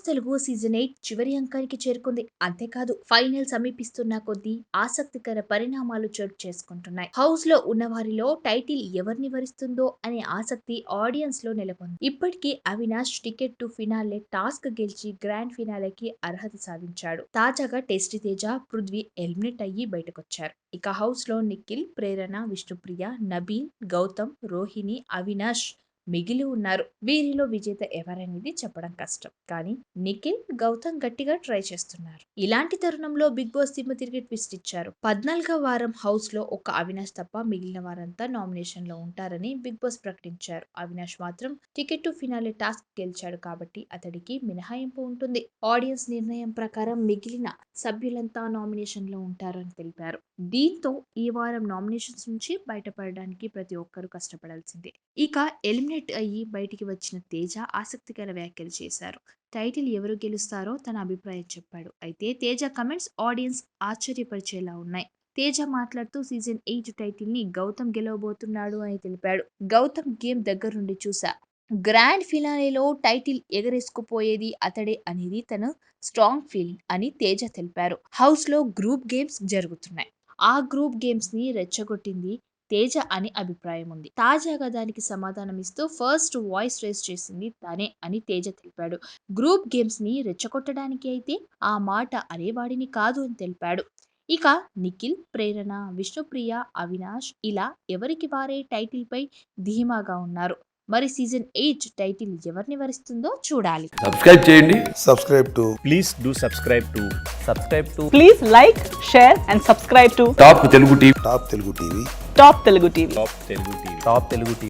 Boss Telugu season eight చివరి అంకానికి చేరుకుంది. అంతేకాదు ఫైనల్ సమీపిస్తున్న కొద్దీ ఆసక్తికర పరిణామాలు చోటు చేసుకుంటున్నాయి. హౌస్లో ఉన్న వారిలో టైటిల్ ఎవరిని వరిస్తుందో అనే ఆసక్తి ఆడియన్స్లో నెలకొంది. ఇప్పటికీ Avinash ticket to finale task గెలిచి గ్రాండ్ ఫినాలేకి అర్హత సాధించాడు. తాజాగా టెస్ట్ తేజ పృథ్వీ ఎలిమినేట్ అయ్యి బయటకొచ్చారు. ఇక హౌస్లో నిఖిల్ ప్రేరణ విష్ణుప్రియ నబీల్ గౌతమ్ రోహిణి అవినాష్ మిగిలి ఉన్నారు. వీరిలో విజేత ఎవరనేది చెప్పడం కష్టం. కానీ నిఖిల్ గౌతమ్ గట్టిగా ట్రై చేస్తున్నారు. ఇలాంటి తరుణంలో బిగ్ బాస్ దిమ్మ తిరిగి ట్విస్ట్ ఇచ్చారు. పద్నాలుగో వారం హౌస్లో ఒక అవినాష్ తప్ప మిగిలిన వారంతా నామినేషన్లో ఉంటారని బిగ్ బాస్ ప్రకటించారు. అవినాష్ మాత్రం టికెట్ టు ఫినాలే టాస్క్ గెలిచాడు కాబట్టి అతడికి మినహాయింపు ఉంటుంది. ఆడియన్స్ నిర్ణయం ప్రకారం మిగిలిన సభ్యులంతా నామినేషన్లో ఉంటారని తెలిపారు. దీంతో ఈ వారం నామినేషన్స్ నుంచి బయటపడడానికి ప్రతి ఒక్కరూ కష్టపడాల్సిందే. ఇక ఎలిమినేట్ అయ్యి బయటికి వచ్చిన తేజ ఆసక్తికర వ్యాఖ్యలు చేశారు. టైటిల్ ఎవరు గెలుస్తారో తన అభిప్రాయం చెప్పాడు. అయితే తేజ కమెంట్స్ ఆడియన్స్ ఆశ్చర్యపరిచేలా ఉన్నాయి. తేజ మాట్లాడుతూ సీజన్ ఎయిట్ టైటిల్ని గౌతమ్ గెలవబోతున్నాడు అని తెలిపాడు. గౌతమ్ గేమ్ దగ్గరుండి చూసా గ్రాండ్ ఫినాలేలో టైటిల్ ఎగరేసుకుపోయేది అతడే అనేది తన స్ట్రాంగ్ ఫీలింగ్ అని తేజ తెలిపారు. హౌస్లో గ్రూప్ గేమ్స్ జరుగుతున్నాయి. ఆ గ్రూప్ గేమ్స్ని రెచ్చగొట్టింది తేజ అని అభిప్రాయం ఉంది. తాజాగా దానికి సమాధానం ఇస్తూ ఫస్ట్ వాయిస్ రేస్ చేసింది తనే అని తేజ తెలిపాడు. గ్రూప్ గేమ్స్ని రెచ్చగొట్టడానికి అయితే ఆ మాట అనేవాడిని కాదు అని తెలిపాడు. ఇక నిఖిల్ ప్రేరణ విష్ణుప్రియ అవినాష్ ఇలా ఎవరికి వారే టైటిల్ పై ధీమాగా ఉన్నారు. మరి సీజన్ ఎయిట్ టైటిల్ ఎవరిని వరిస్తుందో చూడాలి. సబ్స్క్రైబ్ చేయండి. subscribe to please do subscribe to subscribe to Please like, share, and subscribe to top Telugu TV. Top Telugu TV. Top telugu tv top telugu tv